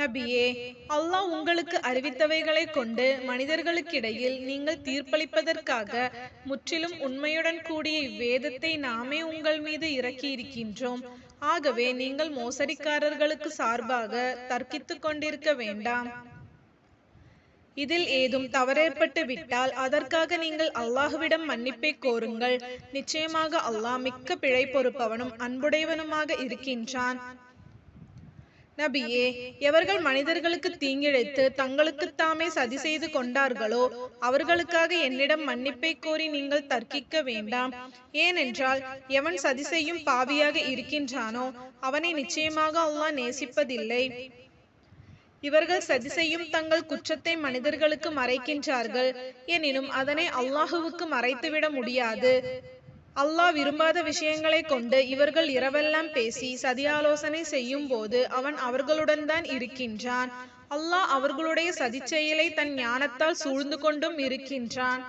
நபியே அல்லாஹ் உங்களுக்கு அறிவித்தவைகளை கொண்டு மனிதர்களுக்கிடையில் நீங்கள் தீர்ப்பளிப்பதற்காக முற்றிலும் உண்மையுடன் கூடிய இவ்வேதத்தை நாமே உங்கள் மீது இறக்கியிருக்கின்றோம். ஆகவே நீங்கள் மோசடிக்காரர்களுக்கு சார்பாக தர்க்கித்துக் கொண்டிருக்க வேண்டாம். இதில் ஏதும் தவறேற்பட்டு விட்டால் அதற்காக நீங்கள் அல்லாஹுவிடம் மன்னிப்பை கோருங்கள். நிச்சயமாக அல்லாஹ் மிக்க பிழை பொறுப்பவனும் அன்புடையவனுமாக இருக்கின்றான். நபியே எவர்கள் மனிதர்களுக்கு தீங்கிழைத்து தங்களுக்கு தாமே சதி செய்து கொண்டார்களோ அவர்களுக்காக என்னிடம் மன்னிப்பை கோரி நீங்கள் தர்க்கிக்க வேண்டாம். ஏனென்றால் எவன் சதி செய்யும் பாவியாக இருக்கின்றானோ அவனை நிச்சயமாக அல்லாஹ் நேசிப்பதில்லை. இவர்கள் சதி செய்யும் தங்கள் குற்றத்தை மனிதர்களுக்கு மறைக்கின்றார்கள். எனினும் அதனை அல்லாஹுவுக்கு மறைத்துவிட முடியாது. அல்லாஹ் விரும்பாத விஷயங்களை கொண்டு இவர்கள் இரவெல்லாம் பேசி சதியாலோசனை செய்யும் போது அவன் அவர்களுடன் தான் இருக்கின்றான். அல்லாஹ் அவர்களுடைய சதிச்செயலை தன் ஞானத்தால் சூழ்ந்து கொண்டும் இருக்கின்றான்.